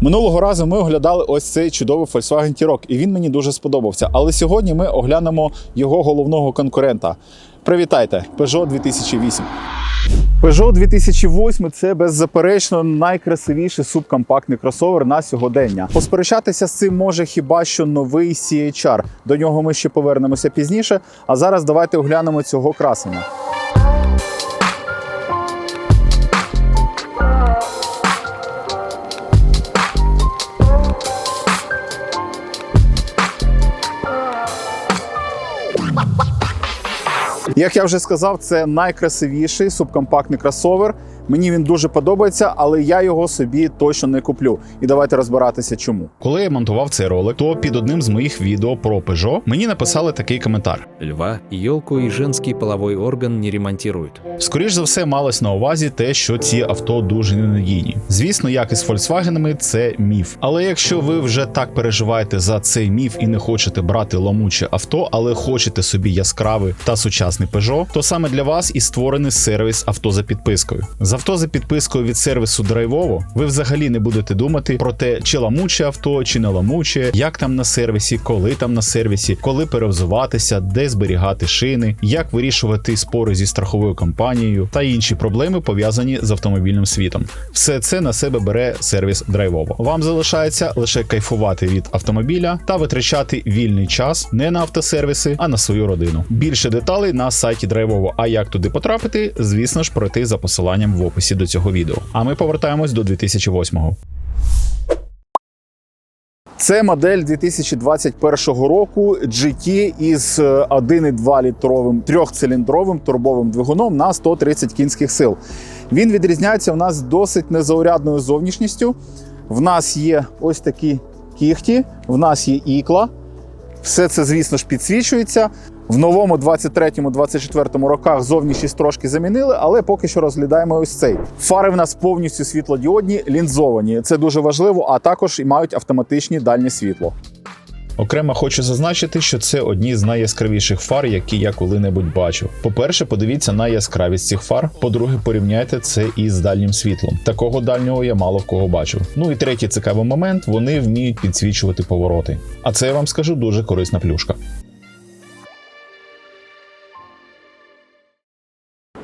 Минулого разу ми оглядали ось цей чудовий Volkswagen T-Roc, і він мені дуже сподобався. Але сьогодні ми оглянемо його головного конкурента. Привітайте, Peugeot 2008. Peugeot 2008 – це беззаперечно найкрасивіший субкомпактний кросовер на сьогодення. Посперечатися з цим може хіба що новий CHR. До нього ми ще повернемося пізніше. А зараз давайте оглянемо цього красення. Як я вже сказав, це найкрасивіший субкомпактний кросовер. Мені він дуже подобається, але я його собі точно не куплю. І давайте розбиратися, чому. Коли я монтував цей ролик, то під одним з моїх відео про Peugeot мені написали такий коментар. Льва, елку и женский половой орган не ремонтируют. Скоріш за все, малось на увазі те, що ці авто дуже ненадійні. Звісно, як і з Volkswagen, це міф. Але якщо ви вже так переживаєте за цей міф і не хочете брати ламуче авто, але хочете собі яскравий та сучасний Peugeot, то саме для вас і створений сервіс авто за підпискою. З авто за підпискою від сервісу Драйвово ви взагалі не будете думати про те, чи ламуче авто, чи не ламуче, як там на сервісі, коли там на сервісі, коли перевзуватися, де зберігати шини, як вирішувати спори зі страховою компанією та інші проблеми пов'язані з автомобільним світом. Все це на себе бере сервіс Драйвово. Вам залишається лише кайфувати від автомобіля та витрачати вільний час не на автосервіси, а на свою родину. Більше деталей на сайті Драйвово. А як туди потрапити, звісно ж, пройти за посиланням в описі до цього відео. А ми повертаємось до 2008-го. Це модель 2021 року GT із е, 1,2 літровим трьохциліндровим турбовим двигуном на 130 кінських сил. Він відрізняється у нас досить незаурядною зовнішністю. В нас є ось такі кіхті, в нас є ікла. Все це, звісно ж, підсвічується. В новому 23-24 роках зовнішність трошки замінили, але поки що розглядаємо ось цей. Фари в нас повністю світлодіодні, лінзовані. Це дуже важливо, а також і мають автоматичні дальнє світло. Окремо хочу зазначити, що це одні з найяскравіших фар, які я коли-небудь бачив. По-перше, подивіться на яскравість цих фар. По-друге, порівняйте це із дальнім світлом. Такого дальнього я мало в кого бачив. Ну і третій цікавий момент: вони вміють підсвічувати повороти. А це я вам скажу дуже корисна плюшка.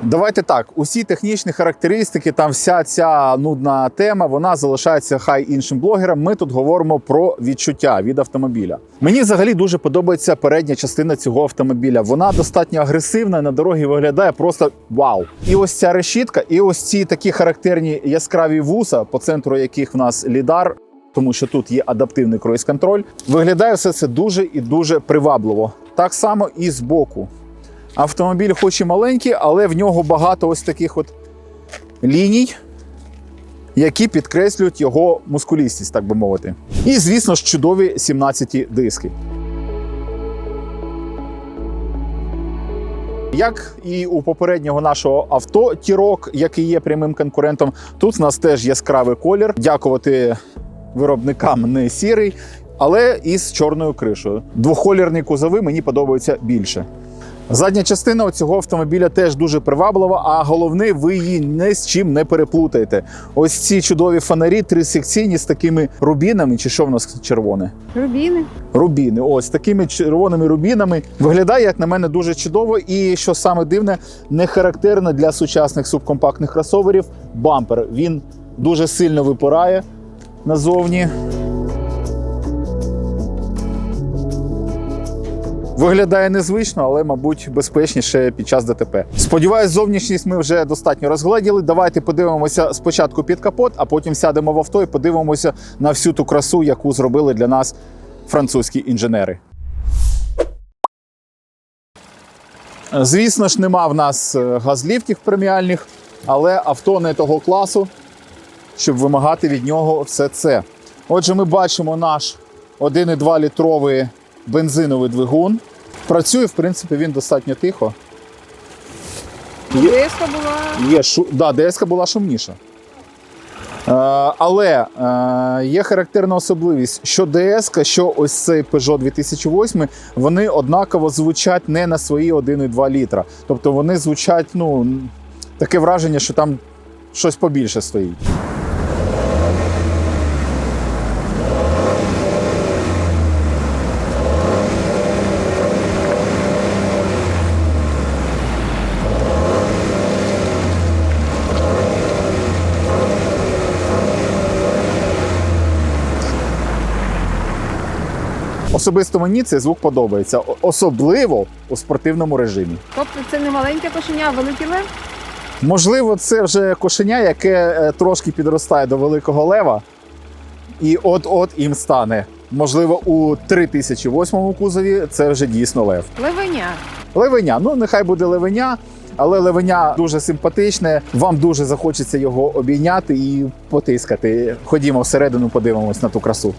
Давайте так, усі технічні характеристики, там вся ця нудна тема, вона залишається хай іншим блогерам. Ми тут говоримо про відчуття від автомобіля. Мені взагалі дуже подобається передня частина цього автомобіля. Вона достатньо агресивна на дорогі виглядає просто вау. І ось ця решітка, і ось ці такі характерні яскраві вуса, по центру яких в нас лідар. Тому що тут є адаптивний круїз-контроль. Виглядає все це дуже і дуже привабливо. Так само і з боку. Автомобіль хоч і маленький, але в нього багато ось таких от ліній, які підкреслюють його мускулістість, так би мовити. І, звісно ж, чудові 17 диски. Як і у попереднього нашого авто Тірок, який є прямим конкурентом, тут в нас теж яскравий колір. Дякувати виробникам не сірий, але із чорною кришею. Двохколірні кузови мені подобаються більше. Задня частина цього автомобіля теж дуже приваблива, а головне, ви її ні з чим не переплутаєте. Ось ці чудові фонарі трисекційні з такими рубінами, чи що в нас червоне? Рубіни. Рубіни, ось такими червоними рубінами. Виглядає, як на мене, дуже чудово. І що саме дивне, не характерно для сучасних субкомпактних кросоверів бампер. Він дуже сильно випирає назовні. Виглядає незвично, але, мабуть, безпечніше під час ДТП. Сподіваюсь, зовнішність ми вже достатньо розгледіли. Давайте подивимося спочатку під капот, а потім сядемо в авто і подивимося на всю ту красу, яку зробили для нас французькі інженери. Звісно ж, нема в нас е, газліфтів преміальних, але авто не того класу, щоб вимагати від нього все це. Отже, ми бачимо наш 1,2 літровий бензиновий двигун. Працює, в принципі, він достатньо тихо. Є, Деска була. є шу... да, ДСК була шумніша. Е, але е, є характерна особливість, що ДСК, що ось цей Peugeot 2008, вони однаково звучать не на свої 1,2 літра. Тобто вони звучать, ну, таке враження, що там щось побільше стоїть. Особисто мені цей звук подобається, особливо у спортивному режимі. Тобто це не маленьке кошеня, а великий лев? Можливо, це вже кошеня, яке е, трошки підростає до великого лева, і от-от їм стане. Можливо, у 3008 кузові це вже дійсно лев. Левеня. Левеня, ну нехай буде левеня, але левеня дуже симпатичне. Вам дуже захочеться його обійняти і потискати. Ходімо всередину, подивимось на ту красу.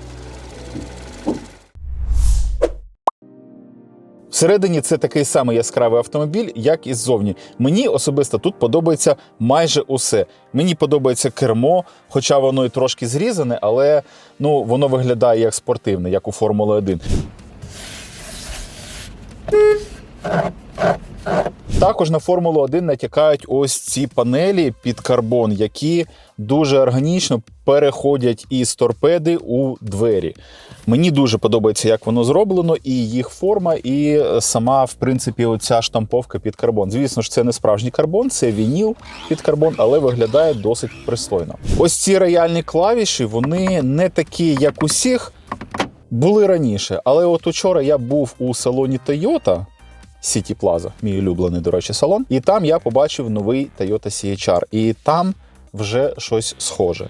Всередині це такий самий яскравий автомобіль, як і ззовні. Мені особисто тут подобається майже усе. Мені подобається кермо, хоча воно і трошки зрізане, але ну, воно виглядає як спортивне, як у Формули 1. Також на Формулу 1 натякають ось ці панелі під карбон, які дуже органічно переходять із торпеди у двері. Мені дуже подобається, як воно зроблено, і їх форма, і сама, в принципі, оця штамповка під карбон. Звісно ж, це не справжній карбон, це вініл під карбон, але виглядає досить пристойно. Ось ці рояльні клавіші, вони не такі, як усіх, були раніше. Але от учора я був у салоні Toyota. City Plaza, мій улюблений, до речі, салон. І там я побачив новий Toyota CHR. І там вже щось схоже.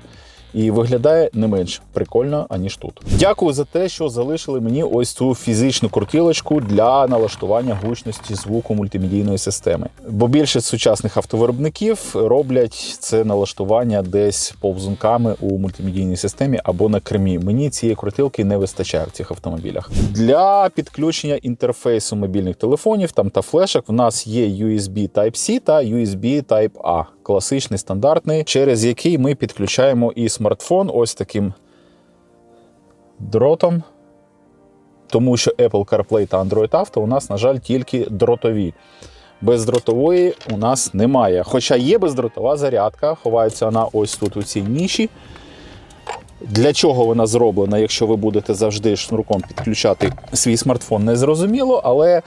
І виглядає не менш прикольно, аніж тут. Дякую за те, що залишили мені ось цю фізичну крутілочку для налаштування гучності звуку мультимедійної системи. Бо більшість сучасних автовиробників роблять це налаштування десь повзунками у мультимедійній системі або на кермі. Мені цієї крутилки не вистачає в цих автомобілях. Для підключення інтерфейсу мобільних телефонів там та флешок в нас є USB Type-C та USB Type-A. Класичний стандартний, через який ми підключаємо і смартфон ось таким дротом. Тому що Apple CarPlay та Android Auto у нас, на жаль, тільки дротові. Бездротової у нас немає. Хоча є бездротова зарядка, ховається вона ось тут у цій ніші. Для чого вона зроблена, якщо ви будете завжди шнурком підключати свій смартфон, не зрозуміло, але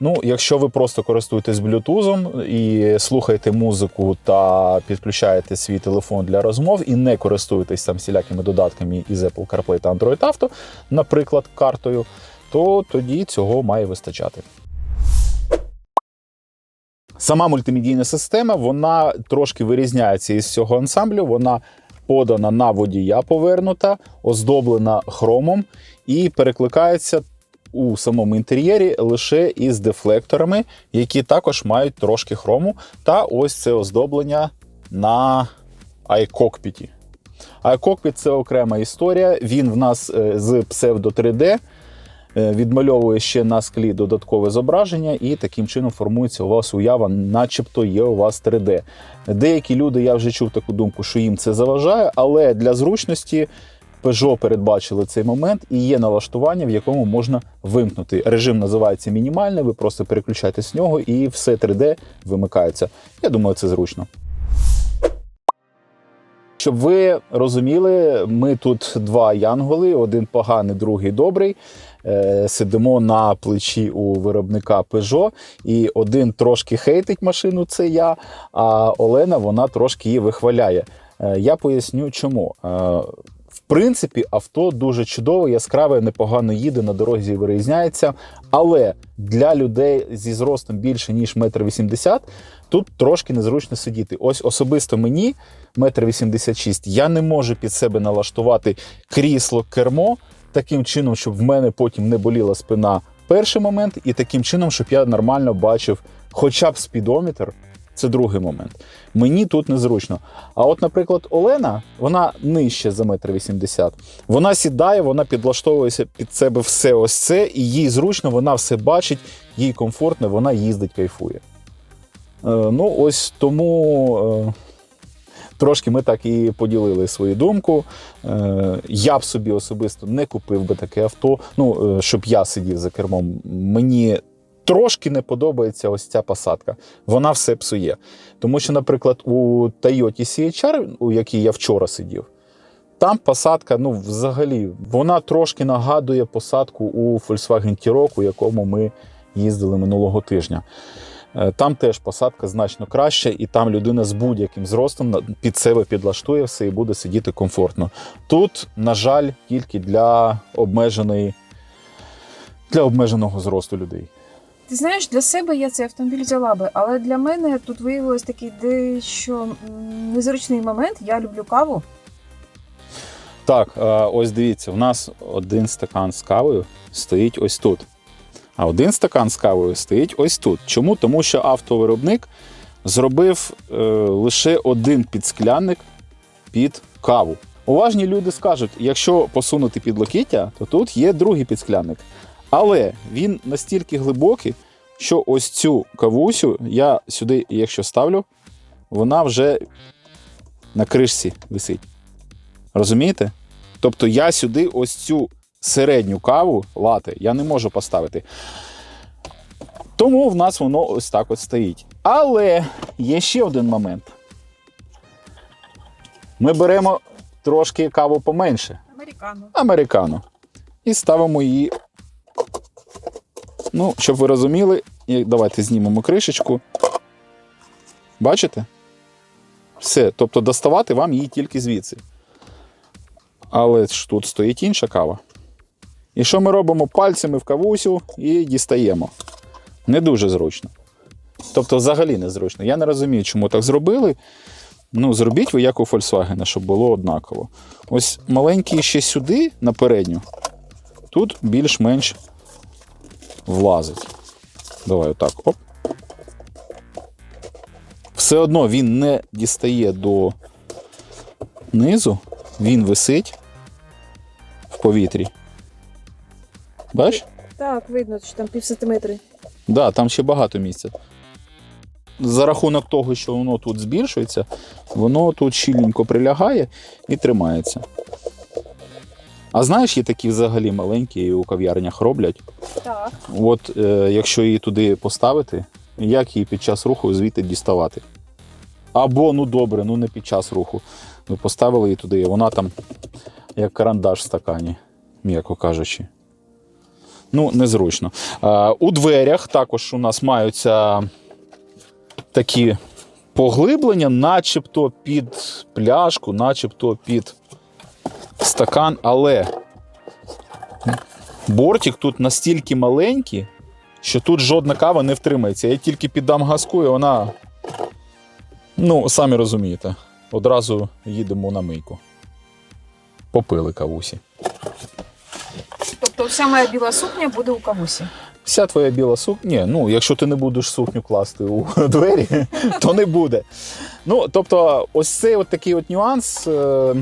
ну, якщо ви просто користуєтесь блютузом і слухаєте музику та підключаєте свій телефон для розмов і не користуєтесь там всілякими додатками із Apple CarPlay та Android Auto, наприклад, картою, то тоді цього має вистачати. Сама мультимедійна система вона трошки вирізняється із цього ансамблю. Вона подана на водія повернута, оздоблена хромом і перекликається у самому інтер'єрі лише із дефлекторами, які також мають трошки хрому. Та ось це оздоблення на iCockpit. iCockpit – це окрема історія. Він в нас е, з псевдо 3D е, відмальовує ще на склі додаткове зображення, і таким чином формується у вас уява, начебто є у вас 3D. Деякі люди, я вже чув таку думку, що їм це заважає, але для зручності Peugeot передбачили цей момент і є налаштування, в якому можна вимкнути. Режим називається мінімальний, ви просто переключаєтесь з нього і все 3D вимикається. Я думаю, це зручно. Щоб ви розуміли, ми тут два янголи: один поганий, другий добрий. Е, Сидимо на плечі у виробника Peugeot, і один трошки хейтить машину, це я. А Олена вона трошки її вихваляє. Е, Я поясню, чому. Принципі, авто дуже чудове, яскраве, непогано їде, на дорозі вирізняється. Але для людей зі зростом більше ніж 1,80 м тут трошки незручно сидіти. Ось особисто мені, 1,86 м, я не можу під себе налаштувати крісло, кермо таким чином, щоб в мене потім не боліла спина перший момент, і таким чином, щоб я нормально бачив хоча б спідометр. Це другий момент. Мені тут незручно. А от, наприклад, Олена, вона нижче за метр вісімдесят. Вона сідає, вона підлаштовується під себе все ось це, і їй зручно, вона все бачить, їй комфортно, вона їздить, кайфує. Е, ну, ось тому. Е, Трошки ми так і поділили свою думку. Е, я б собі особисто не купив би таке авто. Ну, е, щоб я сидів за кермом. Мені трошки не подобається ось ця посадка. Вона все псує. Тому що, наприклад, у Toyota CHR, у якій я вчора сидів, там посадка, ну, взагалі, вона трошки нагадує посадку у Volkswagen T-Roc, у якому ми їздили минулого тижня. Е, Там теж посадка значно краща, і там людина з будь-яким зростом під себе підлаштує все і буде сидіти комфортно. Тут, на жаль, тільки для обмеженої для обмеженого зросту людей. Ти знаєш, для себе я цей автомобіль взяла би, але для мене тут виявилось такий дещо незручний момент. Я люблю каву. Так, е, ось дивіться, у нас один стакан з кавою стоїть ось тут. А один стакан з кавою стоїть ось тут. Чому? Тому що автовиробник зробив е, лише один підсклянник під каву. Уважні люди скажуть, якщо посунути під локіття, то тут є другий підсклянник. Але він настільки глибокий, що ось цю кавусю я сюди, якщо ставлю, вона вже на кришці висить. Розумієте? Тобто я сюди ось цю середню каву лати я не можу поставити. Тому в нас воно ось так от стоїть. Але є ще один момент. Ми беремо трошки каву поменше, Американо. американо, і ставимо її. Ну, щоб ви розуміли, і давайте знімемо кришечку. Бачите? Все. Тобто доставати вам її тільки звідси. Але ж тут стоїть інша кава. І що ми робимо пальцями в кавусю і дістаємо. Не дуже зручно. Тобто, взагалі не зручно. Я не розумію, чому так зробили. Ну, зробіть ви як у Volkswagen, щоб було однаково. Ось маленький ще сюди, на передню, тут більш-менш влазить. Давай отак. Оп. Все одно він не дістає до низу, він висить в повітрі. Бач? Так, видно, що там пів сантиметри. Да, там ще багато місця. За рахунок того, що воно тут збільшується, воно тут щільненько прилягає і тримається. А знаєш, є такі взагалі маленькі і у кав'ярнях роблять. Так. От е, якщо її туди поставити, як її під час руху звідти діставати? Або, ну добре, ну не під час руху. Ви поставили її туди, і вона там як карандаш в стакані, м'яко кажучи. Ну, незручно. Е, у дверях також у нас маються такі поглиблення, начебто під пляшку, начебто під стакан, але бортик тут настільки маленький, що тут жодна кава не втримається. Я тільки піддам газку, і вона. Ну, самі розумієте, одразу їдемо на мийку. Попили кавусі. Тобто вся моя біла сукня буде у кавусі. Вся твоя біла сукня. Ні, ну якщо ти не будеш сукню класти у двері, то не буде. Ну, тобто, ось цей от такий от нюанс е,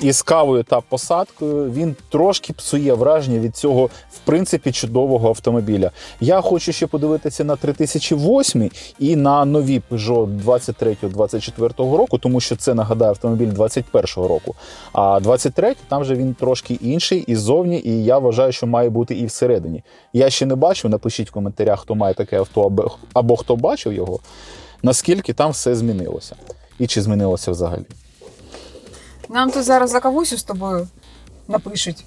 із кавою та посадкою, він трошки псує враження від цього, в принципі, чудового автомобіля. Я хочу ще подивитися на 3008 і на нові Peugeot 23-24 року, тому що це нагадаю автомобіль 21-го року. А 23 там же він трошки інший і ззовні, і я вважаю, що має бути і всередині. Я ще не бачив. Напишіть в коментарях, хто має таке авто, або, або хто бачив його, наскільки там все змінилося. І чи змінилося взагалі. Нам тут зараз за кавусю з тобою напишуть.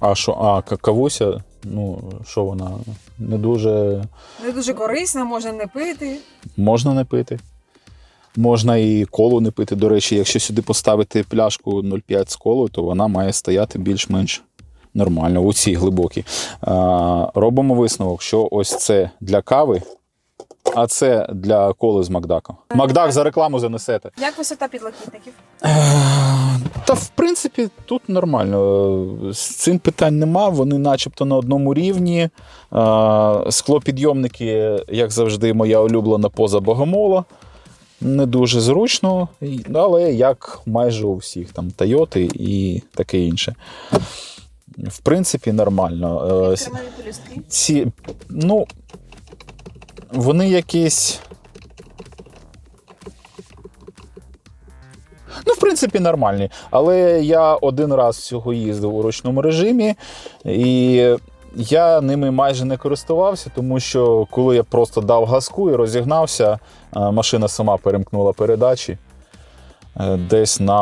А що, а кавуся, ну що вона не дуже Не дуже корисна, можна не пити. можна не пити. Можна і колу не пити. До речі, якщо сюди поставити пляшку 0,5 з колою, то вона має стояти більш-менш нормально, у цій глибокій. Робимо висновок, що ось це для кави, а це для коли з Макдаком. Макдак за рекламу занесете. Як висота підлокітників? Та в принципі тут нормально. З цим питань нема. Вони начебто на одному рівні. Е, Склопідйомники, як завжди, моя улюблена поза богомола. Не дуже зручно, але як майже у всіх там Тойоти і таке інше. В принципі, нормально. Е. Ці, ну, вони якісь. Ну, в принципі, нормальні. Але я один раз всього їздив у ручному режимі, і я ними майже не користувався, тому що коли я просто дав газку і розігнався, е, машина сама перемкнула передачі. Е, Десь на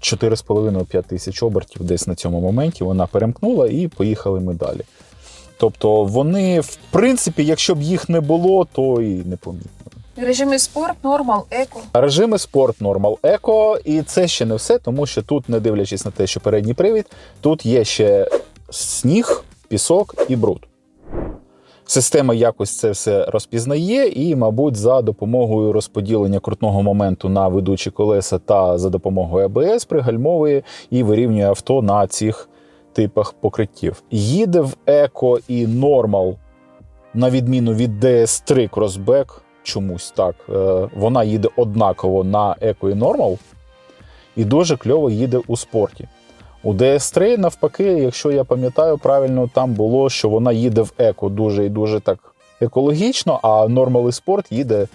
4,5-5 тисяч обертів, десь на цьому моменті вона перемкнула і поїхали ми далі. Тобто вони, в принципі, якщо б їх не було, то і не помітно. Режими спорт, нормал, еко. Режими спорт, нормал, еко, і це ще не все, тому що тут, не дивлячись на те, що передній привід, тут є ще сніг, пісок і бруд. Система якось це все розпізнає, і, мабуть, за допомогою розподілення крутного моменту на ведучі колеса та за допомогою АБС пригальмовує і вирівнює авто на цих типах покриттів. Їде в еко і нормал, на відміну від DS3 Crossback, чомусь так. е, Вона їде однаково на еко і нормал, і дуже кльово їде у спорті. У DS3, навпаки, якщо я пам'ятаю правильно, там було, що вона їде в еко дуже і дуже так екологічно, а і спорт їде е,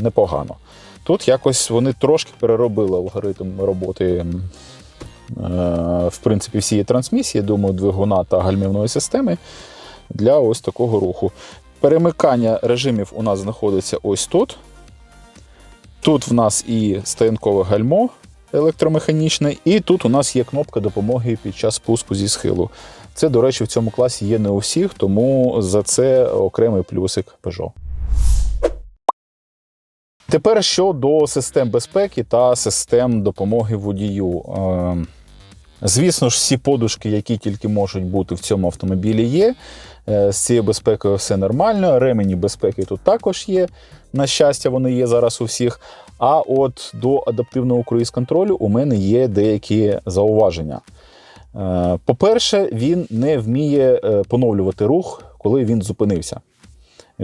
непогано. Тут якось вони трошки переробили алгоритм роботи, в принципі, всієї трансмісії, думаю, двигуна та гальмівної системи для ось такого руху. Перемикання режимів у нас знаходиться ось тут. Тут в нас і стоянкове гальмо електромеханічне, і тут у нас є кнопка допомоги під час спуску зі схилу. Це, до речі, в цьому класі є не у всіх, тому за це окремий плюсик Peugeot. Тепер щодо систем безпеки та систем допомоги водію. Е, Звісно ж, всі подушки, які тільки можуть бути в цьому автомобілі, є. Е, З цією безпекою все нормально. Ремені безпеки тут також є. На щастя, вони є зараз у всіх. А от до адаптивного круїз-контролю у мене є деякі зауваження. Е, По-перше, він не вміє е, поновлювати рух, коли він зупинився.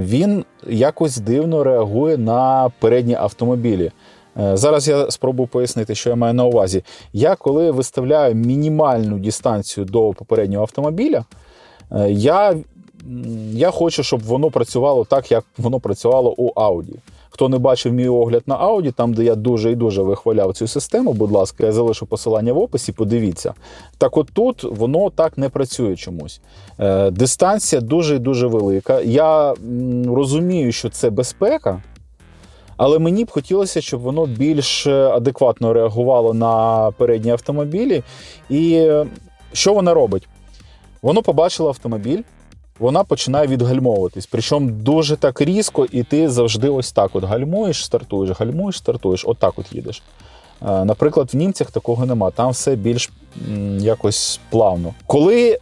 Він якось дивно реагує на передні автомобілі. Е, Зараз я спробую пояснити, що я маю на увазі. Я коли виставляю мінімальну дистанцію до попереднього автомобіля, е, я, я хочу, щоб воно працювало так, як воно працювало у Audi. Хто не бачив мій огляд на Audi, там, де я дуже і дуже вихваляв цю систему, будь ласка, я залишу посилання в описі, подивіться. Так от тут воно так не працює чомусь. Е, дистанція дуже і дуже велика. Я розумію, що це безпека, але мені б хотілося, щоб воно більш адекватно реагувало на передні автомобілі. І е, що вона робить? Воно побачило автомобіль, вона починає відгальмовуватись. Причому дуже так різко, і ти завжди ось так: от гальмуєш, стартуєш, гальмуєш, стартуєш, отак от їдеш. Е, Наприклад, в німцях такого нема, там все більш якось плавно. Коли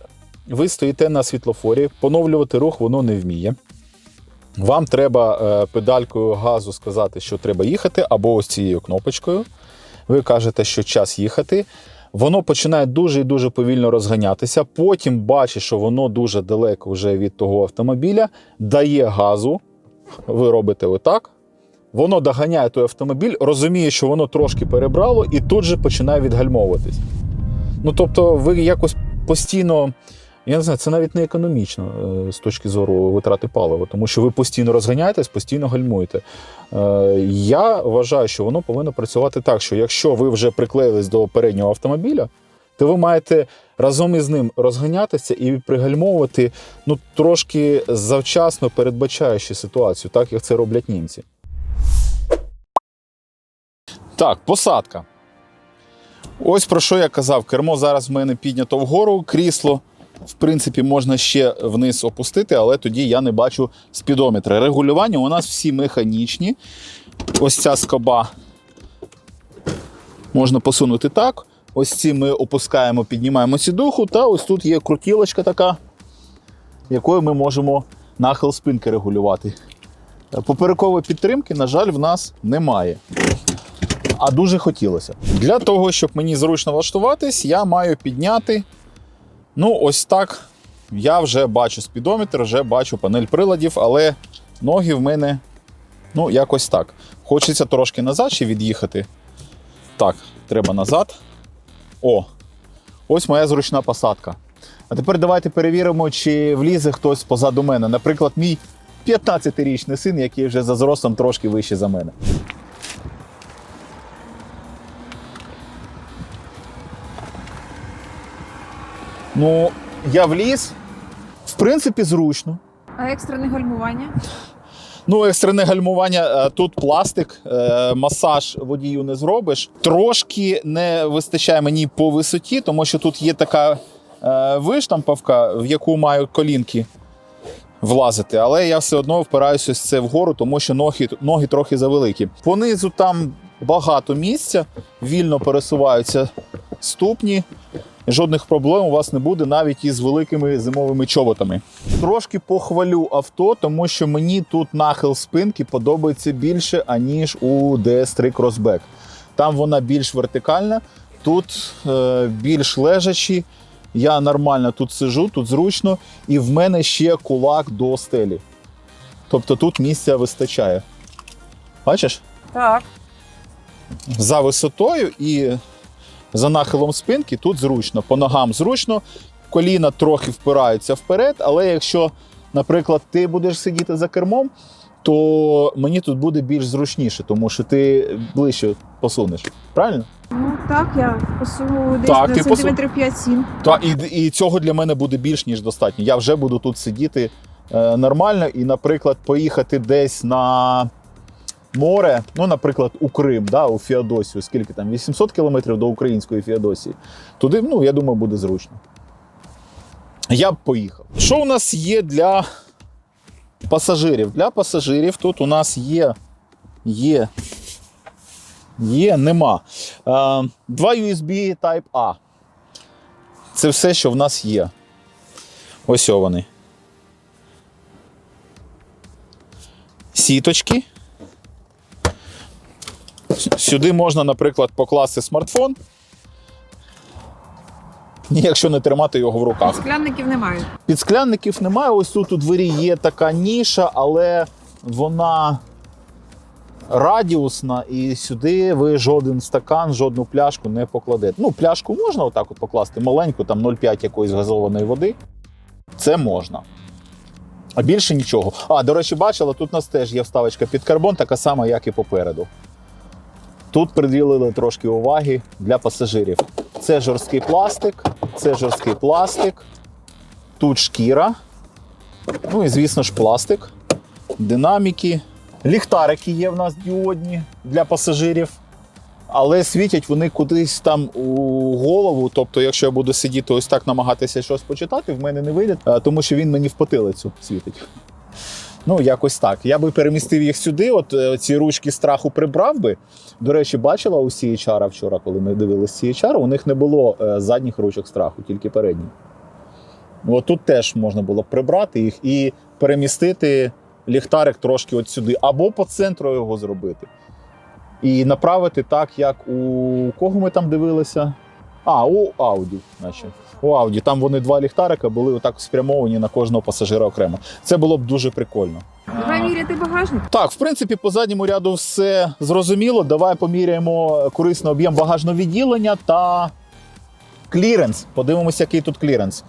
ви стоїте на світлофорі, поновлювати рух воно не вміє. Вам треба е, педалькою газу сказати, що треба їхати, або ось цією кнопочкою. Ви кажете, що час їхати. Воно починає дуже і дуже повільно розганятися. Потім бачить, що воно дуже далеко вже від того автомобіля, дає газу. Ви робите отак. Воно доганяє той автомобіль, розуміє, що воно трошки перебрало, і тут же починає відгальмовуватись. Ну тобто, ви якось постійно. Я не знаю, це навіть не економічно е, з точки зору витрати палива, тому що ви постійно розганяєтесь, постійно гальмуєте. Е, Я вважаю, що воно повинно працювати так, що якщо ви вже приклеїлись до переднього автомобіля, то ви маєте разом із ним розганятися і пригальмовувати ну, трошки завчасно передбачаючи ситуацію, так як це роблять німці. Так, посадка. Ось про що я казав. Кермо зараз в мене піднято вгору, крісло. В принципі, можна ще вниз опустити, але тоді я не бачу спідометра. Регулювання у нас всі механічні. Ось ця скоба можна посунути так. Ось ці ми опускаємо, піднімаємо сідуху, та ось тут є крутілочка така, якою ми можемо нахил спинки регулювати. Поперекової підтримки, на жаль, в нас немає. А дуже хотілося. Для того, щоб мені зручно влаштуватись, я маю підняти. Ну, ось так. Я вже бачу спідометр, вже бачу панель приладів, але ноги в мене ну, якось так. Хочеться трошки назад ще від'їхати. Так, треба назад. О, ось моя зручна посадка. А тепер давайте перевіримо, чи влізе хтось позаду мене. Наприклад, мій 15-річний син, який вже за зростом трошки вище за мене. Ну, я вліз. В принципі, зручно. А екстрене гальмування? Ну, екстрене гальмування е, тут пластик, е, масаж водію не зробиш. Трошки не вистачає мені по висоті, тому що тут є така е, виштампавка, в яку маю колінки влазити. Але я все одно впираюся ось це вгору, тому що ноги, ноги трохи завеликі. Понизу там багато місця, вільно пересуваються ступні. Жодних проблем у вас не буде навіть із великими зимовими чоботами. Трошки похвалю авто, тому що мені тут нахил спинки подобається більше, аніж у DS3 Crossback. Там вона більш вертикальна, тут е, більш лежачі. Я нормально тут сижу, тут зручно, і в мене ще кулак до стелі. Тобто тут місця вистачає. Бачиш? Так. За висотою і за нахилом спинки тут зручно. По ногам зручно, коліна трохи впираються вперед, але якщо, наприклад, ти будеш сидіти за кермом, то мені тут буде більш зручніше, тому що ти ближче посунеш. Правильно? Ну так, я посуну десь Так, на ти посу- сантиметрів 5-7. Та і, і цього для мене буде більш ніж достатньо. Я вже буду тут сидіти е, нормально і, наприклад, поїхати десь на море, ну, наприклад, у Крим, да, у Феодосію, скільки там, 800 кілометрів до української Феодосії. Туди, ну, я думаю, буде зручно. Я б поїхав. Що у нас є для пасажирів? Для пасажирів тут у нас є. Є. Є, нема. Е, два USB Type A. Це все, що в нас є. Ось вони. Сіточки. Сюди можна, наприклад, покласти смартфон. Якщо не тримати його в руках. Склянників немає. Підсклянників немає. Ось тут у двері є така ніша, але вона радіусна, і сюди ви жоден стакан, жодну пляшку не покладете. Ну, пляшку можна отак от покласти, маленьку, там 0,5 якоїсь газованої води. Це можна. А більше нічого. А, до речі, бачила, тут у нас теж є вставочка під карбон, така сама, як і попереду. Тут приділили трошки уваги для пасажирів. Це жорсткий пластик, це жорсткий пластик. Тут шкіра. Ну і, звісно ж, пластик, динаміки. Ліхтарики є в нас діодні для пасажирів. Але світять вони кудись там у голову. Тобто, якщо я буду сидіти ось так намагатися щось почитати, в мене не вийде, е, тому що він мені в потилицю світить. Ну, якось так. Я би перемістив їх сюди, от е, ці ручки страху прибрав би. До речі, бачила у CHR вчора, коли ми дивилися CHR, у них не було е, задніх ручок страху, тільки передні. От тут теж можна було б прибрати їх і перемістити ліхтарик трошки от сюди, або по центру його зробити. І направити так, як у кого ми там дивилися? А, у Ауді, наче. У Ауді. Там вони два ліхтарика були отак спрямовані на кожного пасажира окремо. Це було б дуже прикольно. Давай міряти багажник. Так, в принципі, по задньому ряду все зрозуміло. Давай поміряємо корисний об'єм багажного відділення та кліренс. Подивимося, який тут кліренс.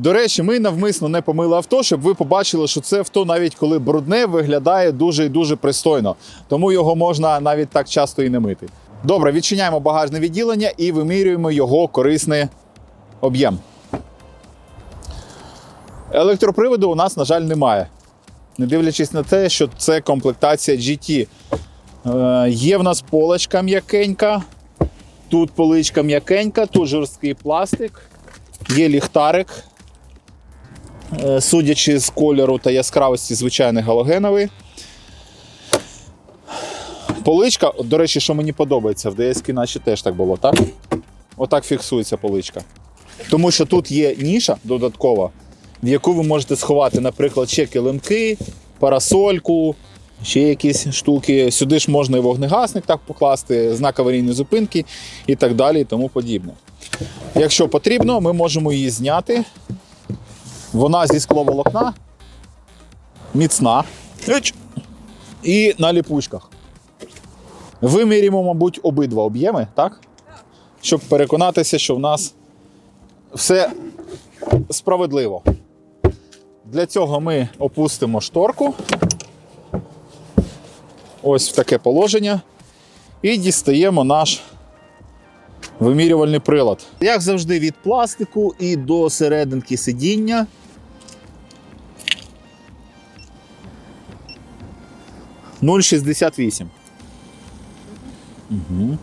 До речі, ми навмисно не помили авто, щоб ви побачили, що це авто, навіть коли брудне, виглядає дуже і дуже пристойно. Тому його можна навіть так часто і не мити. Добре, відчиняємо багажне відділення і вимірюємо його корисний об'єм. Електроприводу у нас, на жаль, немає. Не дивлячись на те, що це комплектація GT. Е, є в нас полочка м'якенька, тут поличка м'якенька, тут жорсткий пластик, є ліхтарик. Е, судячи з кольору та яскравості, звичайний галогеновий. Поличка, до речі, що мені подобається, в DS наче теж так було, так? Отак фіксується поличка. Тому що тут є ніша додаткова, в яку ви можете сховати, наприклад, ще килимки, парасольку, ще якісь штуки. Сюди ж можна і вогнегасник так покласти, знак аварійної зупинки і так далі, і тому подібне. Якщо потрібно, ми можемо її зняти. Вона зі скловолокна, міцна. І на ліпучках. Вимірюємо, мабуть, обидва об'єми, так? Щоб переконатися, що в нас все справедливо. Для цього ми опустимо шторку. Ось в таке положення. І дістаємо наш вимірювальний прилад. Як завжди, від пластику і до серединки сидіння. Нуль шістдесят вісім. Угу.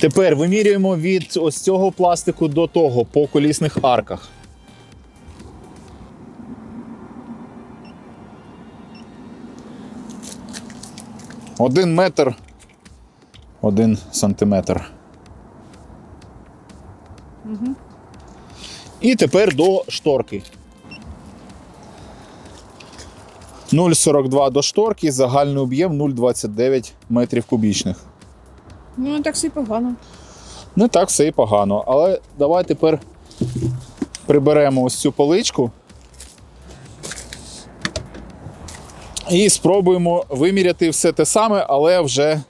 Тепер вимірюємо від ось цього пластику до того по колісних арках. Один метр, один сантиметр. Угу. І тепер до шторки. 0,42 до шторки, загальний об'єм 0,29 метрів кубічних. Ну, не так все й погано. Не так все і погано. Але давай тепер приберемо ось цю поличку. І спробуємо виміряти все те саме, але вже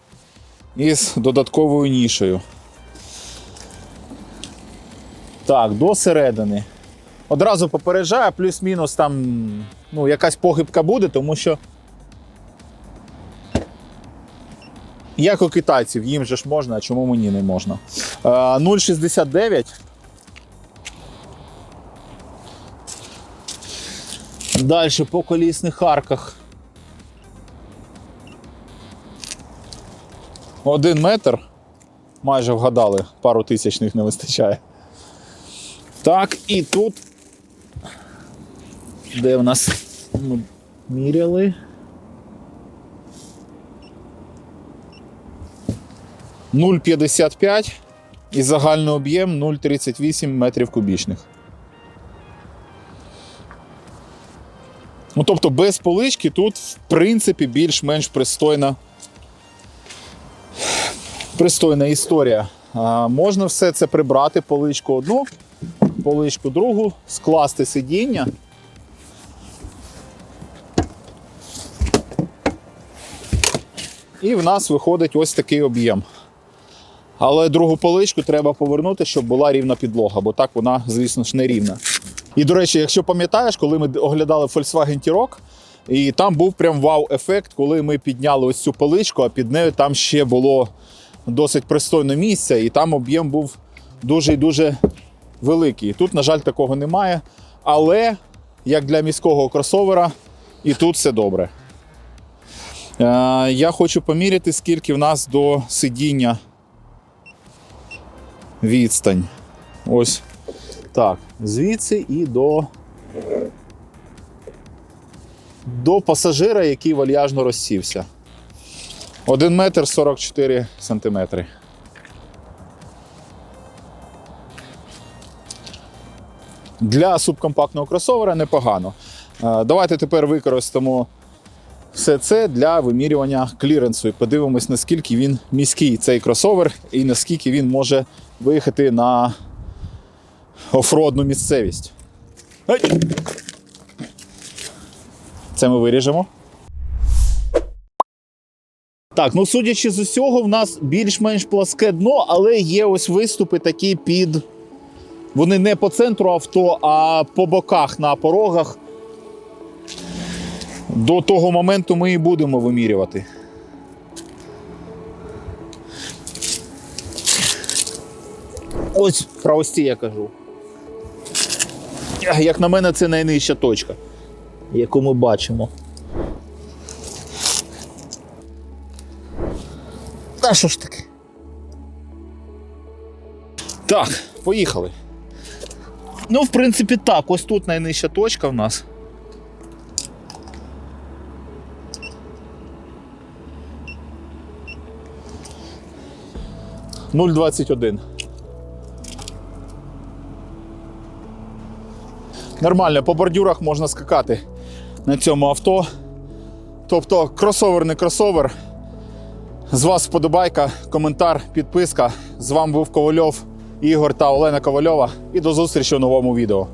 із додатковою нішею. Так, до середини. Одразу попереджаю, плюс-мінус там ну, якась похибка буде, тому що. Як у китайців, їм же ж можна, а чому мені не можна? Е, 0,69. Далі по колісних арках. Один метр. Майже вгадали, пару тисячних не вистачає. Так, і тут. Де в нас ми міряли? 0,55 і загальний об'єм 0,38 метрів кубічних. Ну, тобто без полички тут, в принципі, більш-менш пристойна, пристойна історія. А, можна все це прибрати, поличку одну, поличку другу, скласти сидіння. І в нас виходить ось такий об'єм. Але другу поличку треба повернути, щоб була рівна підлога, бо так вона, звісно ж, не рівна. І, до речі, якщо пам'ятаєш, коли ми оглядали Volkswagen T-Roc, і там був прям вау-ефект, коли ми підняли ось цю поличку, а під нею там ще було досить пристойне місце, і там об'єм був дуже і дуже великий. Тут, на жаль, такого немає. Але як для міського кросовера, і тут все добре. Е, я хочу поміряти, скільки в нас до сидіння відстань. Ось так. Звідси і до. До пасажира, який вальяжно розсівся. 1 метр 44 сантиметри. Для субкомпактного кросовера непогано. Е, Давайте тепер використаємо все це для вимірювання кліренсу і подивимось, наскільки він міський цей кросовер і наскільки він може виїхати на офродну місцевість. Це ми виріжемо. Так, ну судячи з усього, в нас більш-менш пласке дно, але є ось виступи такі під. Вони не по центру авто, а по боках на порогах. До того моменту ми і будемо вимірювати. Ось про ось ці я кажу. Як на мене, це найнижча точка, яку ми бачимо. Та що ж таке? Так, поїхали. Ну, в принципі, так, ось тут найнижча точка в нас. Нуль двадцять один. Нормально, по бордюрах можна скакати на цьому авто. Тобто, кросовер не кросовер. З вас вподобайка, коментар, підписка. З вами був Ковальов, Ігор та Олена Ковальова. І до зустрічі у новому відео.